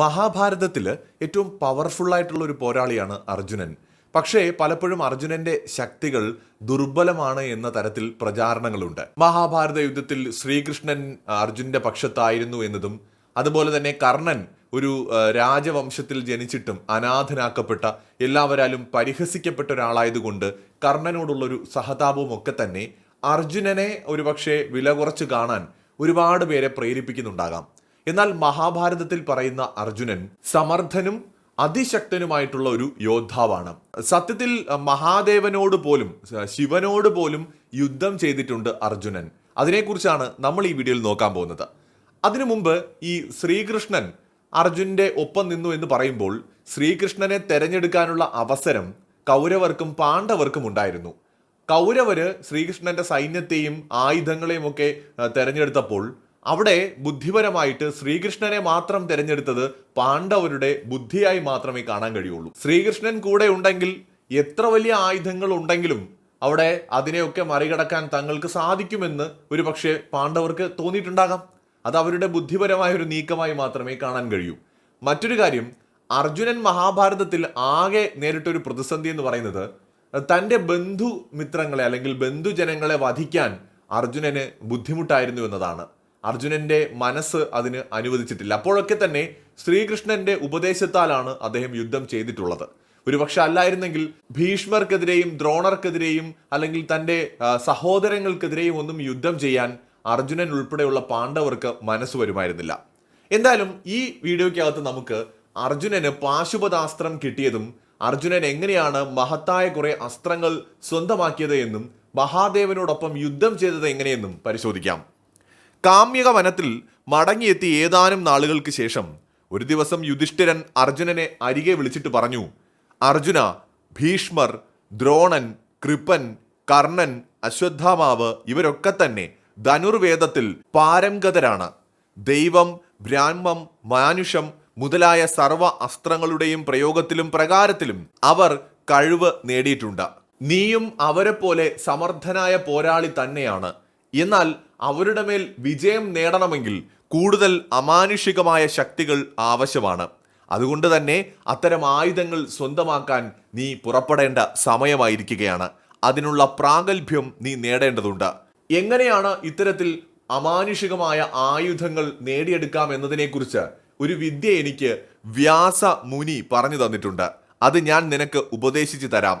മഹാഭാരതത്തിൽ ഏറ്റവും പവർഫുൾ ആയിട്ടുള്ള ഒരു പോരാളിയാണ് അർജുനൻ. പക്ഷേ പലപ്പോഴും അർജുനന്റെ ശക്തികൾ ദുർബലമാണ് എന്ന തരത്തിൽ പ്രചാരണങ്ങളുണ്ട്. മഹാഭാരത യുദ്ധത്തിൽ ശ്രീകൃഷ്ണൻ അർജുനന്റെ പക്ഷത്തായിരുന്നു എന്നതും അതുപോലെ തന്നെ കർണൻ ഒരു രാജവംശത്തിൽ ജനിച്ചിട്ടും അനാഥനാക്കപ്പെട്ട എല്ലാവരാലും പരിഹസിക്കപ്പെട്ട ഒരാളായതുകൊണ്ട് കർണനോടുള്ളൊരു സഹതാപവും ഒക്കെ തന്നെ അർജുനനെ ഒരുപക്ഷെ വില കുറച്ച് കാണാൻ ഒരുപാട് പേരെ പ്രേരിപ്പിക്കുന്നുണ്ടാകാം. എന്നാൽ മഹാഭാരതത്തിൽ പറയുന്ന അർജുനൻ സമർത്ഥനും അതിശക്തനുമായിട്ടുള്ള ഒരു യോദ്ധാവാണ്. സത്യത്തിൽ മഹാദേവനോട് പോലും ശിവനോട് പോലും യുദ്ധം ചെയ്തിട്ടുണ്ട് അർജുനൻ. അതിനെക്കുറിച്ചാണ് നമ്മൾ ഈ വീഡിയോയിൽ നോക്കാൻ പോകുന്നത്. അതിനു മുമ്പ് ഈ ശ്രീകൃഷ്ണൻ അർജുനന്റെ ഒപ്പം നിന്നു എന്ന് പറയുമ്പോൾ ശ്രീകൃഷ്ണനെ തെരഞ്ഞെടുക്കാനുള്ള അവസരം കൗരവർക്കും പാണ്ഡവർക്കും ഉണ്ടായിരുന്നു. കൗരവര് ശ്രീകൃഷ്ണന്റെ സൈന്യത്തെയും ആയുധങ്ങളെയും ഒക്കെ തെരഞ്ഞെടുത്തപ്പോൾ അവിടെ ബുദ്ധിപരമായിട്ട് ശ്രീകൃഷ്ണനെ മാത്രം തിരഞ്ഞെടുത്തത് പാണ്ഡവരുടെ ബുദ്ധിയായി മാത്രമേ കാണാൻ കഴിയുള്ളൂ. ശ്രീകൃഷ്ണൻ കൂടെ ഉണ്ടെങ്കിൽ എത്ര വലിയ ആയുധങ്ങൾ ഉണ്ടെങ്കിലും അവിടെ അതിനെയൊക്കെ മറികടക്കാൻ തങ്ങൾക്ക് സാധിക്കുമെന്ന് ഒരു പക്ഷേ പാണ്ഡവർക്ക് തോന്നിയിട്ടുണ്ടാകാം. അത് അവരുടെ ബുദ്ധിപരമായ ഒരു നീക്കമായി മാത്രമേ കാണാൻ കഴിയൂ. മറ്റൊരു കാര്യം അർജുനൻ മഹാഭാരതത്തിൽ ആകെ നേരിട്ടൊരു പ്രതിസന്ധി എന്ന് പറയുന്നത് തന്റെ ബന്ധു മിത്രങ്ങളെ അല്ലെങ്കിൽ ബന്ധുജനങ്ങളെ വധിക്കാൻ അർജുനന് ബുദ്ധിമുട്ടായിരുന്നു എന്നതാണ്. അർജുനന്റെ മനസ്സ് അതിന് അനുവദിച്ചിട്ടില്ല. അപ്പോഴൊക്കെ തന്നെ ശ്രീകൃഷ്ണന്റെ ഉപദേശത്താലാണ് അദ്ദേഹം യുദ്ധം ചെയ്തിട്ടുള്ളത്. ഒരുപക്ഷെ അല്ലായിരുന്നെങ്കിൽ ഭീഷ്മർക്കെതിരെയും ദ്രോണർക്കെതിരെയും അല്ലെങ്കിൽ തന്റെ സഹോദരങ്ങൾക്കെതിരെയും ഒന്നും യുദ്ധം ചെയ്യാൻ അർജുനൻ ഉൾപ്പെടെയുള്ള പാണ്ഡവർക്ക് മനസ്സ് വരുമായിരുന്നില്ല. എന്തായാലും ഈ വീഡിയോയ്ക്കകത്ത് നമുക്ക് അർജുനന് പാശുപതാസ്ത്രം കിട്ടിയതും അർജുനൻ എങ്ങനെയാണ് മഹത്തായ കുറെ അസ്ത്രങ്ങൾ സ്വന്തമാക്കിയത് എന്നും മഹാദേവനോടൊപ്പം യുദ്ധം ചെയ്തത് എങ്ങനെയെന്നും പരിശോധിക്കാം. കാമ്യക വനത്തിൽ മടങ്ങിയെത്തി ഏതാനും നാളുകൾക്ക് ശേഷം ഒരു ദിവസം യുധിഷ്ഠിരൻ അർജുനനെ അരികെ വിളിച്ചിട്ട് പറഞ്ഞു അർജുന ഭീഷ്മർ ദ്രോണൻ കൃപൻ കർണൻ അശ്വത്ഥാമാവ് ഇവരൊക്കെ തന്നെ ധനുർവേദത്തിൽ പാരംഗതരാണ്. ദൈവം ബ്രാഹ്മം മാനുഷം മുതലായ സർവ അസ്ത്രങ്ങളുടെയും പ്രയോഗത്തിലും പ്രകാരത്തിലും അവർ കഴിവ് നേടിയിട്ടുണ്ട്. നീയും അവരെ പോലെ സമർത്ഥനായ പോരാളി തന്നെയാണ്. എന്നാൽ അവരുടെ മേൽ വിജയം നേടണമെങ്കിൽ കൂടുതൽ അമാനുഷികമായ ശക്തികൾ ആവശ്യമാണ്. അതുകൊണ്ട് തന്നെ അത്തരം ആയുധങ്ങൾ സ്വന്തമാക്കാൻ നീ പുറപ്പെടേണ്ട സമയമായിരിക്കുകയാണ്. അതിനുള്ള പ്രാഗൽഭ്യം നീ നേടേണ്ടതുണ്ട്. എങ്ങനെയാണ് ഇത്തരത്തിൽ അമാനുഷികമായ ആയുധങ്ങൾ നേടിയെടുക്കാം എന്നതിനെക്കുറിച്ച് ഒരു വിദ്യ എനിക്ക് വ്യാസ മുനി പറഞ്ഞു തന്നിട്ടുണ്ട്. അത് ഞാൻ നിനക്ക് ഉപദേശിച്ചു തരാം.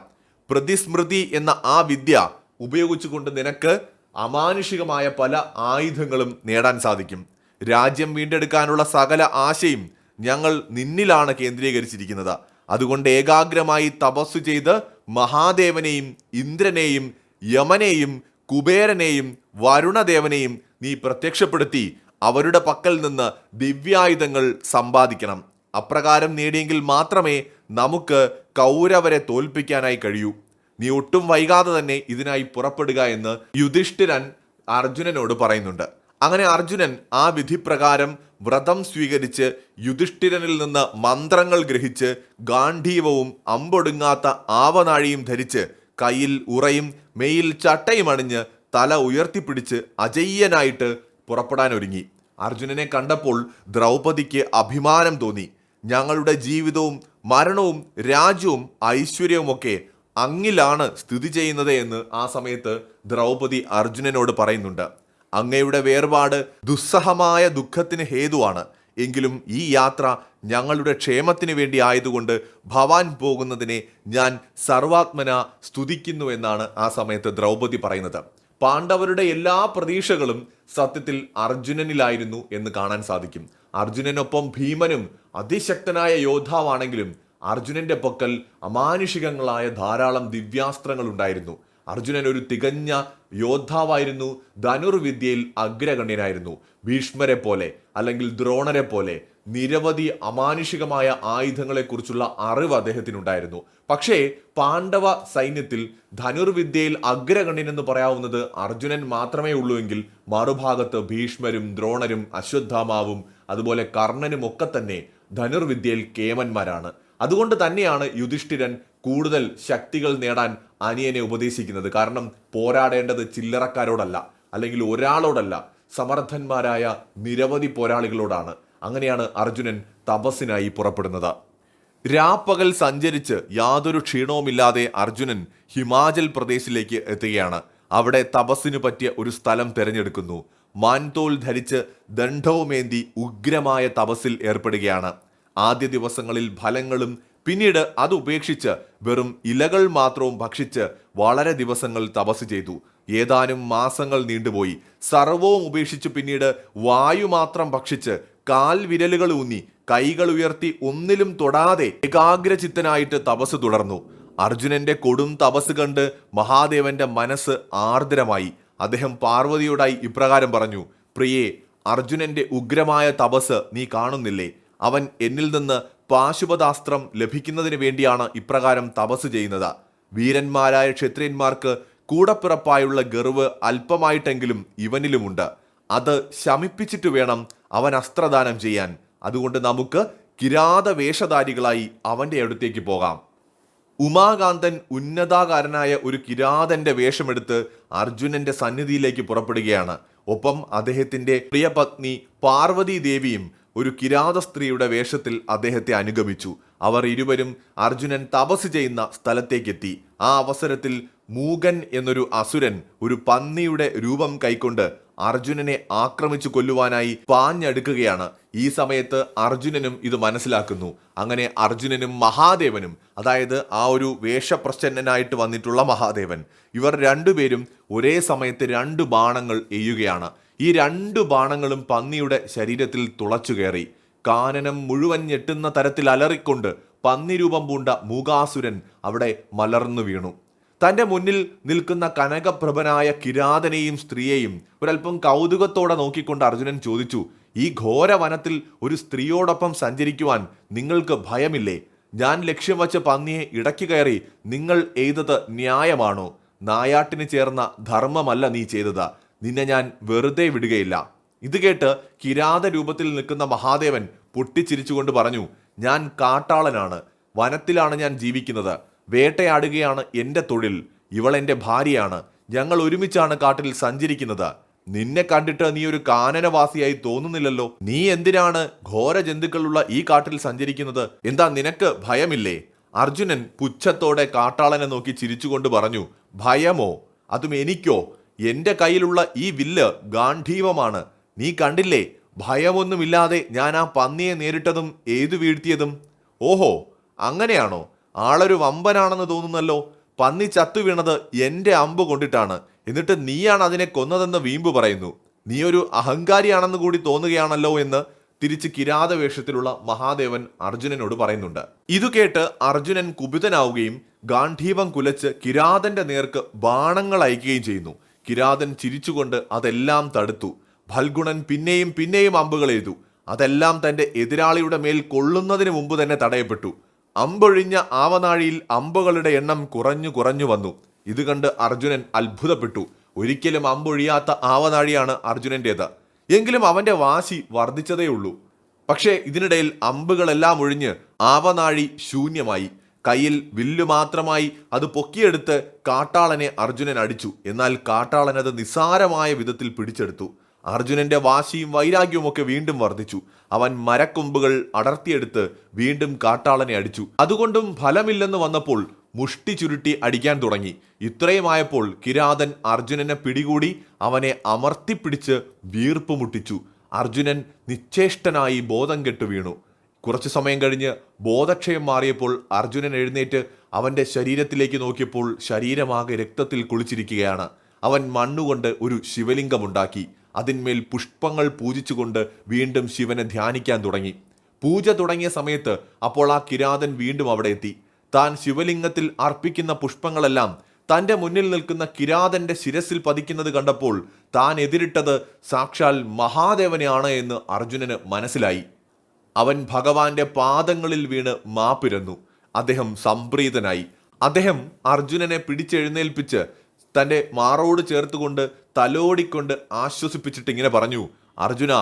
പ്രതിസ്മൃതി എന്ന ആ വിദ്യ ഉപയോഗിച്ചുകൊണ്ട് നിനക്ക് അമാനുഷികമായ പല ആയുധങ്ങളും നേടാൻ സാധിക്കും. രാജ്യം വീണ്ടെടുക്കാനുള്ള സകല ആശയും ഞങ്ങൾ നിന്നിലാണ് കേന്ദ്രീകരിച്ചിരിക്കുന്നത്. അതുകൊണ്ട് ഏകാഗ്രമായി തപസ്സു ചെയ്ത് മഹാദേവനെയും ഇന്ദ്രനെയും യമനെയും കുബേരനെയും വരുണദേവനെയും നീ പ്രത്യക്ഷപ്പെടുത്തി അവരുടെ പക്കൽ നിന്ന് ദിവ്യായുധങ്ങൾ സമ്പാദിക്കണം. അപ്രകാരം നേടിയെങ്കിൽ മാത്രമേ നമുക്ക് കൗരവരെ തോൽപ്പിക്കാനായി കഴിയൂ. നീ ഒട്ടും വൈകാതെ തന്നെ ഇതിനായി പുറപ്പെടുക എന്ന് യുധിഷ്ഠിരൻ അർജുനനോട് പറയുന്നുണ്ട്. അങ്ങനെ അർജുനൻ ആ വിധിപ്രകാരം വ്രതം സ്വീകരിച്ച് യുധിഷ്ഠിരനിൽ നിന്ന് മന്ത്രങ്ങൾ ഗ്രഹിച്ച് ഗാന്ധീവവും അമ്പൊടുങ്ങാത്ത ആവനാഴിയും ധരിച്ച് കയ്യിൽ ഉറയും മെയിൽ ചട്ടയും അണിഞ്ഞ് തല ഉയർത്തിപ്പിടിച്ച് അജയ്യനായിട്ട് പുറപ്പെടാൻ ഒരുങ്ങി അർജുനനെ കണ്ടപ്പോൾ ദ്രൗപദിക്ക് അഭിമാനം തോന്നി. ഞങ്ങളുടെ ജീവിതവും മരണവും രാജ്യവും ഐശ്വര്യവുമൊക്കെ അങ്ങിലാണ് സ്ഥിതി ചെയ്യുന്നത് എന്ന് ആ സമയത്ത് ദ്രൗപദി അർജുനനോട് പറയുന്നുണ്ട്. അങ്ങയുടെ വേർപാട് ദുസ്സഹമായ ദുഃഖത്തിന് ഹേതുവാണ്. എങ്കിലും ഈ യാത്ര ഞങ്ങളുടെ ക്ഷേമത്തിന് വേണ്ടി ആയതുകൊണ്ട് ഭവാൻ പോകുന്നതിനെ ഞാൻ സർവാത്മന സ്തുതിക്കുന്നു എന്നാണ് ആ സമയത്ത് ദ്രൗപദി പറയുന്നത്. പാണ്ഡവരുടെ എല്ലാ പ്രതീക്ഷകളും സത്യത്തിൽ അർജുനനിലായിരുന്നു എന്ന് കാണാൻ സാധിക്കും. അർജുനനൊപ്പം ഭീമനും അതിശക്തനായ യോദ്ധാവാണെങ്കിലും അർജുനന്റെ പക്കൽ അമാനുഷികങ്ങളായ ധാരാളം ദിവ്യാസ്ത്രങ്ങൾ ഉണ്ടായിരുന്നു അർജുനൻ ഒരു തികഞ്ഞ യോദ്ധാവായിരുന്നു. ധനുർവിദ്യയിൽ അഗ്രഗണ്യനായിരുന്നു. ഭീഷ്മരെ പോലെ അല്ലെങ്കിൽ ദ്രോണരെ പോലെ നിരവധി അമാനുഷികമായ ആയുധങ്ങളെക്കുറിച്ചുള്ള അറിവ് അദ്ദേഹത്തിനുണ്ടായിരുന്നു. പക്ഷേ പാണ്ഡവ സൈന്യത്തിൽ ധനുർവിദ്യയിൽ അഗ്രഗണ്യനെന്ന് പറയാവുന്നത് അർജുനൻ മാത്രമേ ഉള്ളൂവെങ്കിൽ മറുഭാഗത്ത് ഭീഷ്മരും ദ്രോണരും അശ്വത്ഥാമാവും അതുപോലെ കർണനും ഒക്കെ തന്നെ ധനുർവിദ്യയിൽ കേമന്മാരാണ്. അതുകൊണ്ട് തന്നെയാണ് യുധിഷ്ഠിരൻ കൂടുതൽ ശക്തികൾ നേടാൻ അനിയനെ ഉപദേശിക്കുന്നത്. കാരണം പോരാടേണ്ടത് ചില്ലറക്കാരോടല്ല അല്ലെങ്കിൽ ഒരാളോടല്ല സമർത്ഥന്മാരായ നിരവധി പോരാളികളോടാണ്. അങ്ങനെയാണ് അർജുനൻ തപസ്സിനായി പുറപ്പെടുന്നത്. രാപ്പകൽ സഞ്ചരിച്ച് യാതൊരു ക്ഷീണവുമില്ലാതെ അർജുനൻ ഹിമാചൽ പ്രദേശിലേക്ക് എത്തുകയാണ്. അവിടെ തപസ്സിനു പറ്റിയ ഒരു സ്ഥലം തിരഞ്ഞെടുക്കുന്നു. മാൻതോൽ ധരിച്ച് ദണ്ഡവുമേന്തി ഉഗ്രമായ തപസ്സിൽ ഏർപ്പെടുകയാണ്. ആദ്യ ദിവസങ്ങളിൽ ഫലങ്ങളും പിന്നീട് അത് ഉപേക്ഷിച്ച് വെറും ഇലകൾ മാത്രവും ഭക്ഷിച്ച് വളരെ ദിവസങ്ങൾ തപസ് ചെയ്തു. ഏതാനും മാസങ്ങൾ നീണ്ടുപോയി. സർവവും ഉപേക്ഷിച്ച് പിന്നീട് വായു മാത്രം ഭക്ഷിച്ച് കാൽ വിരലുകൾ ഊന്നി കൈകൾ ഉയർത്തി ഒന്നിലും തൊടാതെ ഏകാഗ്രചിത്തനായിട്ട് തപസ് തുടർന്നു. അർജുനന്റെ കൊടും തപസ് കണ്ട് മഹാദേവന്റെ മനസ്സ് ആർദ്രമായി. അദ്ദേഹം പാർവതിയോടായി ഇപ്രകാരം പറഞ്ഞു പ്രിയേ അർജുനന്റെ ഉഗ്രമായ തപസ് നീ കാണുന്നില്ലേ? അവൻ എന്നിൽ നിന്ന് പാശുപതാസ്ത്രം ലഭിക്കുന്നതിന് വേണ്ടിയാണ് ഇപ്രകാരം തപസ് ചെയ്യുന്നത്. വീരന്മാരായ ക്ഷത്രിയന്മാർക്ക് കൂടപ്പിറപ്പായുള്ള ഗർവ് അല്പമായിട്ടെങ്കിലും ഇവനിലുമുണ്ട്. അത് ശമിപ്പിച്ചിട്ട് വേണം അവൻ അസ്ത്രദാനം ചെയ്യാൻ. അതുകൊണ്ട് നമുക്ക് കിരാത വേഷധാരികളായി അവന്റെ അടുത്തേക്ക് പോകാം. ഉമാകാന്തൻ ഉന്നതാകാരനായ ഒരു കിരാതന്റെ വേഷമെടുത്ത് അർജുനന്റെ സന്നിധിയിലേക്ക് പുറപ്പെടുകയാണ്. ഒപ്പം അദ്ദേഹത്തിന്റെ പ്രിയപത്നി പാർവതി ദേവിയും ഒരു കിരാത സ്ത്രീയുടെ വേഷത്തിൽ അദ്ദേഹത്തെ അനുഗമിച്ചു. അവർ ഇരുവരും അർജുനൻ തപസ് ചെയ്യുന്ന സ്ഥലത്തേക്കെത്തി. ആ അവസരത്തിൽ മൂകൻ എന്നൊരു അസുരൻ ഒരു പന്നിയുടെ രൂപം കൈക്കൊണ്ട് അർജുനനെ ആക്രമിച്ചു കൊല്ലുവാനായി പാഞ്ഞടുക്കുകയാണ്. ഈ സമയത്ത് അർജുനനും ഇത് മനസ്സിലാക്കുന്നു. അങ്ങനെ അർജുനനും മഹാദേവനും അതായത് ആ ഒരു വേഷപ്രസന്നനായിട്ട് വന്നിട്ടുള്ള മഹാദേവൻ ഇവർ രണ്ടുപേരും ഒരേ സമയത്ത് രണ്ട് ബാണങ്ങൾ എയ്യുകയാണ്. ഈ രണ്ടു ബാണങ്ങളും പന്നിയുടെ ശരീരത്തിൽ തുളച്ചു കയറി. കാനനം മുഴുവൻ ഞെട്ടുന്ന തരത്തിൽ അലറിക്കൊണ്ട് പന്നി രൂപം പൂണ്ട മൂകാസുരൻ അവിടെ മലർന്നു വീണു. തന്റെ മുന്നിൽ നിൽക്കുന്ന കനകപ്രഭനായ കിരാതനെയും സ്ത്രീയെയും ഒരല്പം കൗതുകത്തോടെ നോക്കിക്കൊണ്ട് അർജുനൻ ചോദിച്ചു ഈ ഘോര വനത്തിൽ ഒരു സ്ത്രീയോടൊപ്പം സഞ്ചരിക്കുവാൻ നിങ്ങൾക്ക് ഭയമില്ലേ? ഞാൻ ലക്ഷ്യം വച്ച പന്നിയെ ഇടയ്ക്ക് കയറി നിങ്ങൾ എയ്തത് ന്യായമാണോ? നായാട്ടിന് ചേർന്ന ധർമ്മമല്ല നീ ചെയ്തത്. നിന്നെ ഞാൻ വെറുതെ വിടുകയില്ല. ഇത് കേട്ട് കിരാത രൂപത്തിൽ നിൽക്കുന്ന മഹാദേവൻ പൊട്ടിച്ചിരിച്ചുകൊണ്ട് പറഞ്ഞു ഞാൻ കാട്ടാളനാണ്. വനത്തിലാണ് ഞാൻ ജീവിക്കുന്നത്. വേട്ടയാടുകയാണ് എന്റെ തൊഴിൽ. ഇവൾ എന്റെ ഭാര്യയാണ്. ഞങ്ങൾ ഒരുമിച്ചാണ് കാട്ടിൽ സഞ്ചരിക്കുന്നത്. നിന്നെ കണ്ടിട്ട് നീ ഒരു കാനനവാസിയായി തോന്നുന്നില്ലല്ലോ. നീ എന്തിനാണ് ഘോര ജന്തുക്കളുള്ള ഈ കാട്ടിൽ സഞ്ചരിക്കുന്നത്? എന്താ നിനക്ക് ഭയമില്ലേ? അർജുനൻ പുച്ഛത്തോടെ കാട്ടാളനെ നോക്കി ചിരിച്ചുകൊണ്ട് പറഞ്ഞു ഭയമോ? അതും എനിക്കോ? എന്റെ കയ്യിലുള്ള ഈ വില്ല് ഗാന്ധീവമാണ് നീ കണ്ടില്ലേ? ഭയമൊന്നുമില്ലാതെ ഞാൻ ആ പന്നിയെ നേരിട്ടതും ഏതു വീഴ്ത്തിയതും. ഓഹോ അങ്ങനെയാണോ? ആളൊരു വമ്പനാണെന്ന് തോന്നുന്നല്ലോ. പന്നി ചത്തു വീണത് എന്റെ അമ്പ് കൊണ്ടിട്ടാണ്. എന്നിട്ട് നീയാണ് അതിനെ കൊന്നതെന്ന് വീമ്പ് പറയുന്നു. നീ ഒരു അഹങ്കാരിയാണെന്ന് കൂടി തോന്നുകയാണല്ലോ എന്ന് തിരിച്ച് കിരാത വേഷത്തിലുള്ള മഹാദേവൻ അർജുനനോട് പറയുന്നുണ്ട്. ഇത് കേട്ട് അർജുനൻ കുപിതനാവുകയും ഗാന്ധീവം കുലച്ച് കിരാതന്റെ നേർക്ക് ബാണങ്ങൾ അയക്കുകയും ചെയ്യുന്നു. കിരാതൻ ചിരിച്ചുകൊണ്ട് അതെല്ലാം തടുത്തു. ഫൽഗുണൻ പിന്നെയും പിന്നെയും അമ്പുകൾ എഴുതു. അതെല്ലാം തന്റെ എതിരാളിയുടെ മേൽ കൊള്ളുന്നതിന് മുമ്പ് തന്നെ തടയപ്പെട്ടു. അമ്പൊഴിഞ്ഞ ആവനാഴിയിൽ അമ്പുകളുടെ എണ്ണം കുറഞ്ഞു കുറഞ്ഞു വന്നു. ഇത് കണ്ട് അർജുനൻ അത്ഭുതപ്പെട്ടു. ഒരിക്കലും അമ്പൊഴിയാത്ത ആവനാഴിയാണ് അർജുനന്റേത് എങ്കിലും അവന്റെ വാശി വർദ്ധിച്ചതേയുള്ളൂ. പക്ഷേ ഇതിനിടയിൽ അമ്പുകളെല്ലാം ഒഴിഞ്ഞ് ആവനാഴി ശൂന്യമായി. കയ്യിൽ വില്ലു മാത്രമായി അത് പൊക്കിയെടുത്ത് കാട്ടാളനെ അർജുനൻ അടിച്ചു. എന്നാൽ കാട്ടാളൻ അത് നിസാരമായ വിധത്തിൽ പിടിച്ചെടുത്തു. അർജുനന്റെ വാശിയും വൈരാഗ്യവും ഒക്കെ വീണ്ടും വർദ്ധിച്ചു. അവൻ മരക്കൊമ്പുകൾ അടർത്തിയെടുത്ത് വീണ്ടും കാട്ടാളനെ അടിച്ചു. അതുകൊണ്ടും ഫലമില്ലെന്ന് വന്നപ്പോൾ മുഷ്ടി ചുരുട്ടി അടിക്കാൻ തുടങ്ങി. ഇത്രയുമായപ്പോൾ കിരാതൻ അർജുനനെ പിടികൂടി അവനെ അമർത്തിപ്പിടിച്ച് വീർപ്പ് മുട്ടിച്ചു. അർജുനൻ നിശ്ചേഷ്ടനായി ബോധം കെട്ടു വീണു. കുറച്ചു സമയം കഴിഞ്ഞ് ബോധക്ഷയം മാറിയപ്പോൾ അർജുനൻ എഴുന്നേറ്റ് അവന്റെ ശരീരത്തിലേക്ക് നോക്കിയപ്പോൾ ശരീരമാകെ രക്തത്തിൽ കുളിച്ചിരിക്കുകയാണ്. അവൻ മണ്ണുകൊണ്ട് ഒരു ശിവലിംഗമുണ്ടാക്കി. അതിന്മേൽ പുഷ്പങ്ങൾ പൂജിച്ചുകൊണ്ട് വീണ്ടും ശിവനെ ധ്യാനിക്കാൻ തുടങ്ങി. പൂജ തുടങ്ങിയ സമയത്ത് അപ്പോൾ ആ കിരാതൻ വീണ്ടും അവിടെ എത്തി. താൻ ശിവലിംഗത്തിൽ അർപ്പിക്കുന്ന പുഷ്പങ്ങളെല്ലാം തന്റെ മുന്നിൽ നിൽക്കുന്ന കിരാതന്റെ ശിരസിൽ പതിക്കുന്നത് കണ്ടപ്പോൾ താൻ എതിരിട്ടത് സാക്ഷാൽ മഹാദേവനെയാണ് എന്ന് അർജുനന് മനസ്സിലായി. അവൻ ഭഗവാന്റെ പാദങ്ങളിൽ വീണ് മാപ്പിരന്നു അദ്ദേഹം സംപ്രീതനായി. അദ്ദേഹം അർജുനനെ പിടിച്ചെഴുന്നേൽപ്പിച്ച് തന്റെ മാറോട് ചേർത്തുകൊണ്ട് തലോടിക്കൊണ്ട് ആശ്വസിപ്പിച്ചിട്ട് ഇങ്ങനെ പറഞ്ഞു അർജുന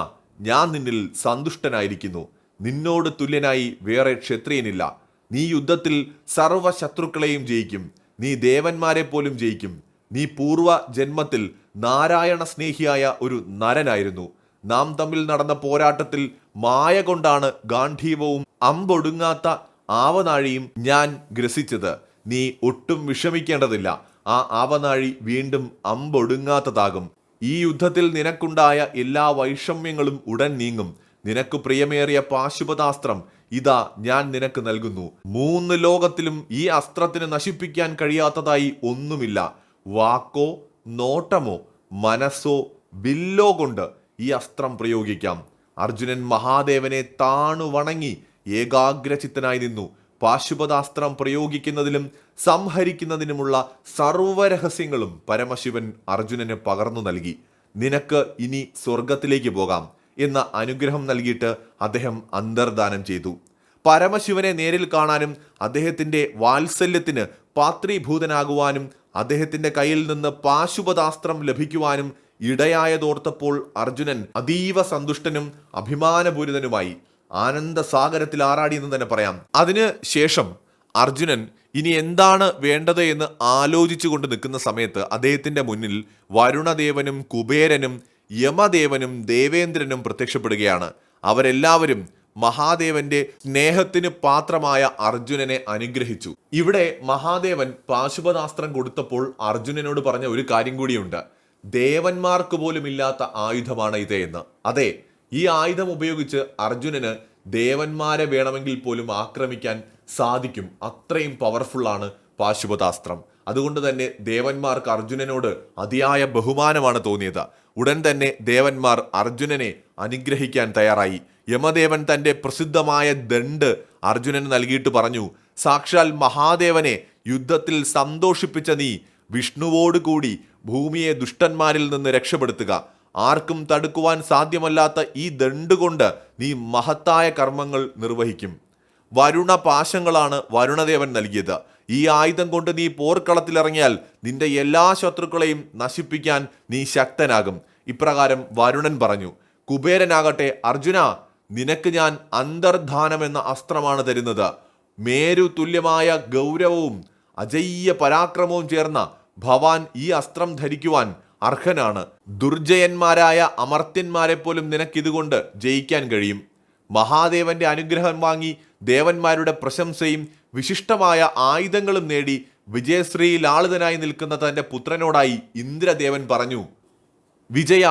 ഞാൻ നിന്നിൽ സന്തുഷ്ടനായിരിക്കുന്നു. നിന്നോട് തുല്യനായി വേറെ ക്ഷത്രിയനില്ല. നീ യുദ്ധത്തിൽ സർവ ശത്രുക്കളെയും ജയിക്കും. നീ ദേവന്മാരെ പോലും ജയിക്കും. നീ പൂർവ ജന്മത്തിൽ നാരായണ സ്നേഹിയായ ഒരു നരനായിരുന്നു. നാം തമ്മിൽ നടന്ന പോരാട്ടത്തിൽ മായ കൊണ്ടാണ് ഗാന്ധീവവും അമ്പൊടുങ്ങാത്ത ആവനാഴിയും ഞാൻ ഗ്രസിച്ചത്. നീ ഒട്ടും വിഷമിക്കേണ്ടതില്ല. ആ ആവനാഴി വീണ്ടും അമ്പൊടുങ്ങാത്തതാകും. ഈ യുദ്ധത്തിൽ നിനക്കുണ്ടായ എല്ലാ വൈഷമ്യങ്ങളും ഉടൻ നീങ്ങും. നിനക്ക് പ്രിയമേറിയ പാശുപതാസ്ത്രം ഇതാ ഞാൻ നിനക്ക് നൽകുന്നു. മൂന്ന് ലോകത്തിലും ഈ അസ്ത്രത്തിന് നശിപ്പിക്കാൻ കഴിയാത്തതായി ഒന്നുമില്ല. വാക്കോ നോട്ടമോ മനസ്സോ ബില്ലോ കൊണ്ട് ഈ അസ്ത്രം പ്രയോഗിക്കാം. അർജുനൻ മഹാദേവനെ താണു വണങ്ങി ഏകാഗ്രചിത്തനായി നിന്നു. പാശുപതാസ്ത്രം പ്രയോഗിക്കുന്നതിലും സംഹരിക്കുന്നതിനുമുള്ള സർവരഹസ്യങ്ങളും പരമശിവൻ അർജുനന് പകർന്നു നൽകി. നിനക്ക് ഇനി സ്വർഗത്തിലേക്ക് പോകാം എന്ന അനുഗ്രഹം നൽകിയിട്ട് അദ്ദേഹം അന്തർദാനം ചെയ്തു. പരമശിവനെ നേരിൽ കാണാനും അദ്ദേഹത്തിന്റെ വാത്സല്യത്തിന് പാത്രീഭൂതനാകുവാനും അദ്ദേഹത്തിന്റെ കയ്യിൽ നിന്ന് പാശുപതാസ്ത്രം ലഭിക്കുവാനും ഇടയായതോർത്തപ്പോൾ അർജുനൻ അതീവ സന്തുഷ്ടനും അഭിമാനപൂരിതനുമായി ആനന്ദസാഗരത്തിൽ ആറാടി എന്ന് തന്നെ പറയാം. അതിന് ശേഷം അർജുനൻ ഇനി എന്താണ് വേണ്ടത് എന്ന് ആലോചിച്ചുകൊണ്ട് നിൽക്കുന്ന സമയത്ത് അദ്ദേഹത്തിന്റെ മുന്നിൽ വരുണദേവനും കുബേരനും യമദേവനും ദേവേന്ദ്രനും പ്രത്യക്ഷപ്പെടുകയാണ്. അവരെല്ലാവരും മഹാദേവന്റെ സ്നേഹത്തിന് പാത്രമായ അർജുനനെ അനുഗ്രഹിച്ചു. ഇവിടെ മഹാദേവൻ പാശുപതാസ്ത്രം കൊടുത്തപ്പോൾ അർജുനനോട് പറഞ്ഞ ഒരു കാര്യം കൂടിയുണ്ട്. ദേവന്മാർക്ക് പോലും ഇല്ലാത്ത ആയുധമാണ് ഇത് എന്ന്. അതെ ഈ ആയുധം ഉപയോഗിച്ച് അർജുനന് ദേവന്മാരെ വേണമെങ്കിൽ പോലും ആക്രമിക്കാൻ സാധിക്കും. അത്രയും പവർഫുള്ളാണ് പാശുപതാസ്ത്രം. അതുകൊണ്ട് തന്നെ ദേവന്മാർക്ക് അർജുനനോട് അതിയായ ബഹുമാനമാണ് തോന്നിയത്. ഉടൻ തന്നെ ദേവന്മാർ അർജുനനെ അനുഗ്രഹിക്കാൻ തയ്യാറായി. യമദേവൻ തന്റെ പ്രസിദ്ധമായ ദണ്ട് അർജുനന് നൽകിയിട്ട് പറഞ്ഞു സാക്ഷാൽ മഹാദേവനെ യുദ്ധത്തിൽ സന്തോഷിപ്പിച്ച നീ വിഷ്ണുവോടുകൂടി ഭൂമിയെ ദുഷ്ടന്മാരിൽ നിന്ന് രക്ഷപ്പെടുത്തുക. ആർക്കും തടുക്കുവാൻ സാധ്യമല്ലാത്ത ഈ ദണ്ട് കൊണ്ട് നീ മഹത്തായ കർമ്മങ്ങൾ നിർവഹിക്കും. വരുണ പാശങ്ങളാണ് വരുണദേവൻ നൽകിയത്. ഈ ആയുധം കൊണ്ട് നീ പോർക്കളത്തിലിറങ്ങിയാൽ നിന്റെ എല്ലാ ശത്രുക്കളെയും നശിപ്പിക്കാൻ നീ ശക്തനാകും. ഇപ്രകാരം വരുണൻ പറഞ്ഞു കുബേരനാകട്ടെ അർജുന നിനക്ക് ഞാൻ അന്തർധാനം എന്ന അസ്ത്രമാണ് തരുന്നത്. മേരു തുല്യമായ ഗൗരവവും അജയ്യ പരാക്രമവും ചേർന്ന ഭവാൻ ഈ അസ്ത്രം ധരിക്കുവാൻ അർഹനാണ്. ദുർജയന്മാരായ അമർത്യന്മാരെ പോലും നിനക്കിതുകൊണ്ട് ജയിക്കാൻ കഴിയും. മഹാദേവന്റെ അനുഗ്രഹം വാങ്ങി ദേവന്മാരുടെ പ്രശംസയും വിശിഷ്ടമായ ആയുധങ്ങളും നേടി വിജയശ്രീ ലാളിതനായി നിൽക്കുന്ന തന്റെ പുത്രനോടായി ഇന്ദ്രദേവൻ പറഞ്ഞു വിജയ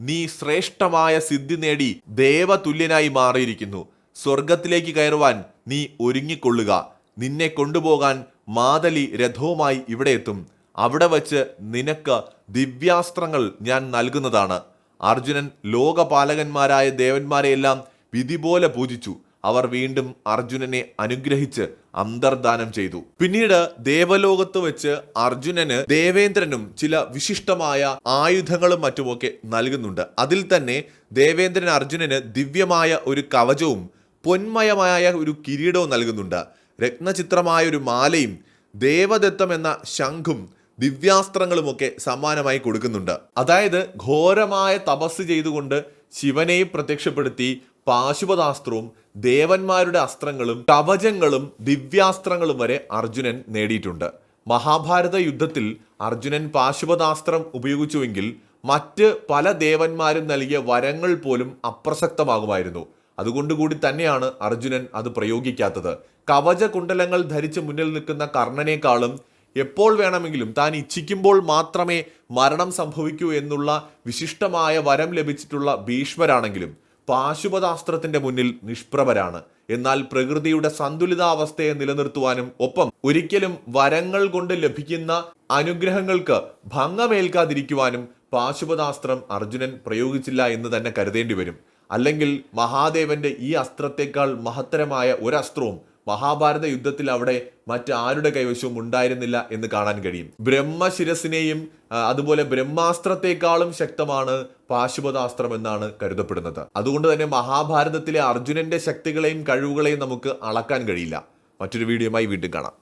നീ ശ്രേഷ്ഠമായ സിദ്ധി നേടി ദേവതുല്യനായി മാറിയിരിക്കുന്നു. സ്വർഗത്തിലേക്ക് കയറുവാൻ നീ ഒരുങ്ങിക്കൊള്ളുക. നിന്നെ കൊണ്ടുപോകാൻ മാതലി രഥവുമായി ഇവിടെ എത്തും. അവിടെ വച്ച് നിനക്ക് ദിവ്യാസ്ത്രങ്ങൾ ഞാൻ നൽകുന്നതാണ്. അർജുനൻ ലോകപാലകന്മാരായ ദേവന്മാരെയെല്ലാം വിധി പോലെ പൂജിച്ചു. അവർ വീണ്ടും അർജുനനെ അനുഗ്രഹിച്ച് അന്തർദാനം ചെയ്തു. പിന്നീട് ദേവലോകത്ത് വെച്ച് അർജുനന് ദേവേന്ദ്രനും ചില വിശിഷ്ടമായ ആയുധങ്ങളും മറ്റുമൊക്കെ നൽകുന്നുണ്ട്. അതിൽ തന്നെ ദേവേന്ദ്രൻ അർജുനന് ദിവ്യമായ ഒരു കവചവും പൊന്മയമായ ഒരു കിരീടവും നൽകുന്നുണ്ട്. രത്നചിത്രമായ ഒരു മാലയും ദേവദത്തം എന്ന ശംഖും ദിവ്യാസ്ത്രങ്ങളുമൊക്കെ സമ്മാനമായി കൊടുക്കുന്നുണ്ട്. അതായത് ഘോരമായ തപസ് ചെയ്തുകൊണ്ട് ശിവനെയും പ്രത്യക്ഷപ്പെടുത്തി പാശുപതാസ്ത്രവും ദേവന്മാരുടെ അസ്ത്രങ്ങളും കവചങ്ങളും ദിവ്യാസ്ത്രങ്ങളും വരെ അർജുനൻ നേടിയിട്ടുണ്ട്. മഹാഭാരത യുദ്ധത്തിൽ അർജുനൻ പാശുപതാസ്ത്രം ഉപയോഗിച്ചുവെങ്കിൽ മറ്റ് പല ദേവന്മാരും നൽകിയ വരങ്ങൾ പോലും അപ്രസക്തമാകുമായിരുന്നു. അതുകൊണ്ടുകൂടി തന്നെയാണ് അർജുനൻ അത് പ്രയോഗിക്കാത്തത്. കവച കുണ്ടലങ്ങൾ ധരിച്ച് മുന്നിൽ നിൽക്കുന്ന കർണനേക്കാളും എപ്പോൾ വേണമെങ്കിലും താൻ ഇച്ഛിക്കുമ്പോൾ മാത്രമേ മരണം സംഭവിക്കൂ എന്നുള്ള വിശിഷ്ടമായ വരം ലഭിച്ചിട്ടുള്ള ഭീഷ്മരാണെങ്കിലും പാശുപതാസ്ത്രത്തിന്റെ മുന്നിൽ നിഷ്പ്രഭരാണ്. എന്നാൽ പ്രകൃതിയുടെ സന്തുലിതാവസ്ഥയെ നിലനിർത്തുവാനും ഒപ്പം ഒരിക്കലും വരങ്ങൾ കൊണ്ട് ലഭിക്കുന്ന അനുഗ്രഹങ്ങൾക്ക് ഭംഗമേൽക്കാതിരിക്കുവാനും പാശുപതാസ്ത്രം അർജുനൻ പ്രയോഗിച്ചില്ല എന്ന് തന്നെ കരുതേണ്ടി വരും. അല്ലെങ്കിൽ മഹാദേവന്റെ ഈ അസ്ത്രത്തെക്കാൾ മഹത്തരമായ ഒരസ്ത്രവും മഹാഭാരത യുദ്ധത്തിൽ അവിടെ മറ്റാരുടെ കൈവശവും ഉണ്ടായിരുന്നില്ല എന്ന് കാണാൻ കഴിയും. ബ്രഹ്മശിരസിനെയും അതുപോലെ ബ്രഹ്മാസ്ത്രത്തെക്കാളും ശക്തമാണ് പാശുപതാസ്ത്രം എന്നാണ് കരുതപ്പെടുന്നത്. അതുകൊണ്ട് തന്നെ മഹാഭാരതത്തിലെ അർജുനന്റെ ശക്തികളെയും കഴിവുകളെയും നമുക്ക് അളക്കാൻ കഴിയില്ല. മറ്റൊരു വീഡിയോയുമായി വീണ്ടും കാണാം.